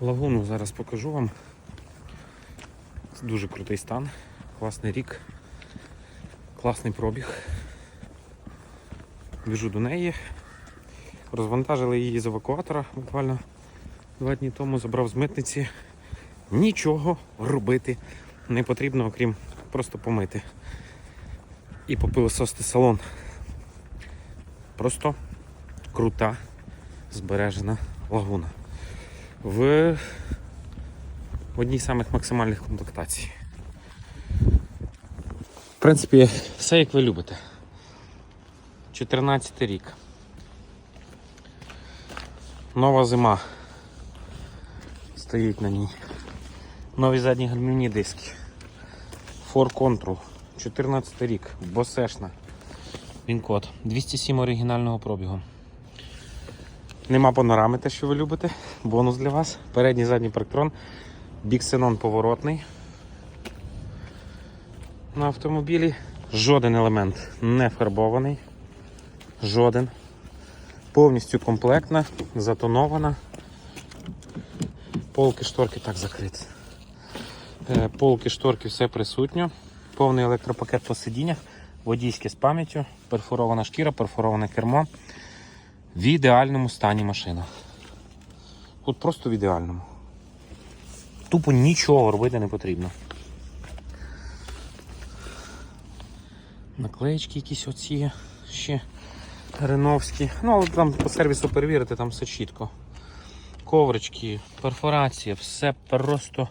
Лагуну зараз покажу вам. Дуже крутий стан, класний рік, класний пробіг. Біжу до неї. Розвантажили її з евакуатора буквально два дні тому, забрав з митниці. Нічого робити не потрібно, окрім просто помити. І попилосости салон. Просто крута збережена лагуна. В, одній з самих максимальних комплектацій. В принципі, все як ви любите. 14 рік. Нова зима стоїть на ній. Нові задні гальмівні диски. Ford Control. 14 рік. Босешна. Він код. 207 оригінального пробігу. Нема панорами, те, що ви любите. Бонус для вас. Передній задній парктрон. Біксенон поворотний. На автомобілі. Жоден елемент не фарбований. Жоден. Повністю комплектна, затонована. Полки, шторки так закриті. Е, Полки, шторки, все присутньо. Повний електропакет по сидіннях, водійське з пам'яттю, перфорована шкіра, перфороване кермо. В ідеальному стані машина. От просто в ідеальному. Тупо нічого робити не потрібно. Наклеєчки якісь оці ще реновські. Ну, але там по сервісу перевірити, там все чітко. Коврички, перфорація, все просто.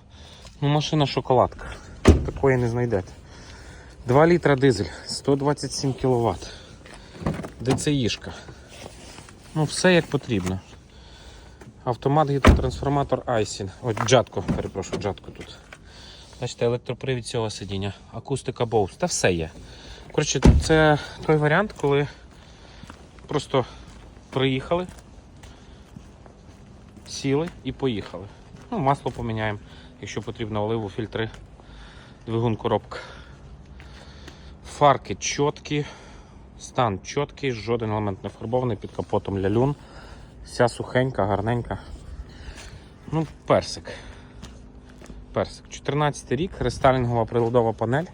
Ну, машина шоколадка. Такої не знайдете. 2 літра дизель, 127 кВт. ДЦІшка. Ну, все як потрібно. Автомат гідротрансформатор Айсін. Ось джатко, перепрошую, джатко тут. Бачите, електропривід цього сидіння, акустика Bose, та все є. Коротше, це той варіант, коли просто приїхали, сіли і поїхали. Ну, масло поміняємо, якщо потрібно, оливу, фільтри, двигун, коробка. Фарки чіткі, стан чіткий, жоден елемент не фарбований, під капотом лялюн. Вся сухенька, гарненька. Ну, персик. Персик. 14 рік, рестайлінгова приладова панель,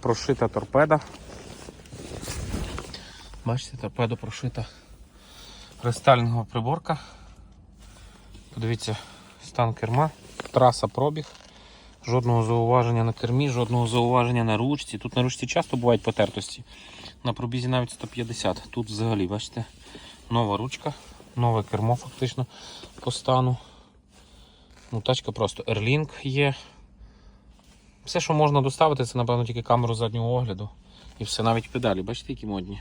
прошита торпеда. Бачите, торпеда прошита. Рестайлінгова приборка. Подивіться, стан керма, траса пробіг. Жодного зауваження на кермі, жодного зауваження на ручці. Тут на ручці часто бувають потертості. На пробізі навіть 150. Тут взагалі, бачите, нова ручка, нове кермо фактично по стану. Ну, Тачка просто Airlink є. Все, що можна доставити, це, напевно, тільки камеру заднього огляду. І все, навіть педалі, бачите, які модні.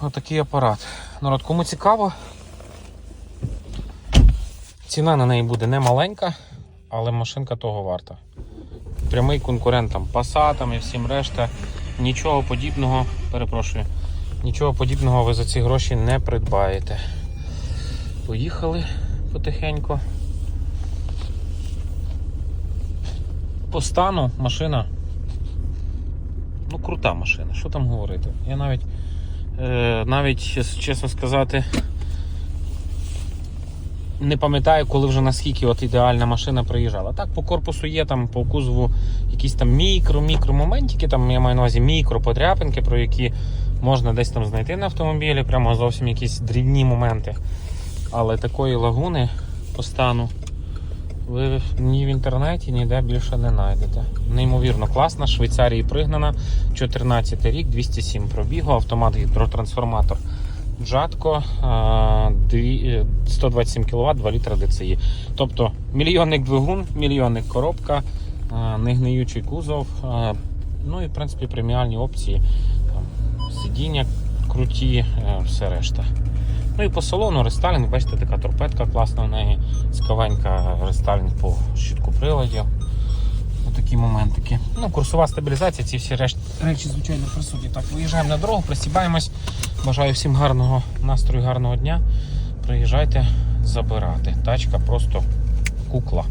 Отакий апарат. Народ, кому цікаво, ціна на неї буде не маленька, але машинка того варта. Прямий конкурент там Passat і всім решта. Нічого подібного, перепрошую, нічого подібного ви за ці гроші не придбаєте. Поїхали потихеньку. По стану машина. Ну, крута машина, що там говорити? Я навіть, е, навіть чесно сказати, не пам'ятаю, коли вже наскільки от ідеальна машина приїжджала. Так, по корпусу є там по кузову якісь там мікро-мікро моментики, там я маю на увазі мікро подряпинки, про які можна десь там знайти на автомобілі, прямо зовсім якісь дрібні моменти. Але такої лагуни по стану ви ні в інтернеті, ніде більше не знайдете. Неймовірно класна, Швейцарії пригнана, 14 рік, 207 пробігу, автомат гідротрансформатор Джатко, а, дві- е, 127 кВт, 2 літра ДЦІ. Тобто мільйонник двигун, мільйонник коробка, негниючий кузов, ну і в принципі преміальні опції. Сидіння круті, е, все решта. Ну і по салону рестайлінг, бачите, така торпедка класна в неї, цікавенька рестайлінг по щитку приладів. Отакі моментики. Ну, курсова стабілізація, ці всі речі звичайно, присутні. Так, виїжджаємо на дорогу, присібаємось. Бажаю всім гарного настрою, гарного дня. Приїжджайте забирати. Тачка просто кукла.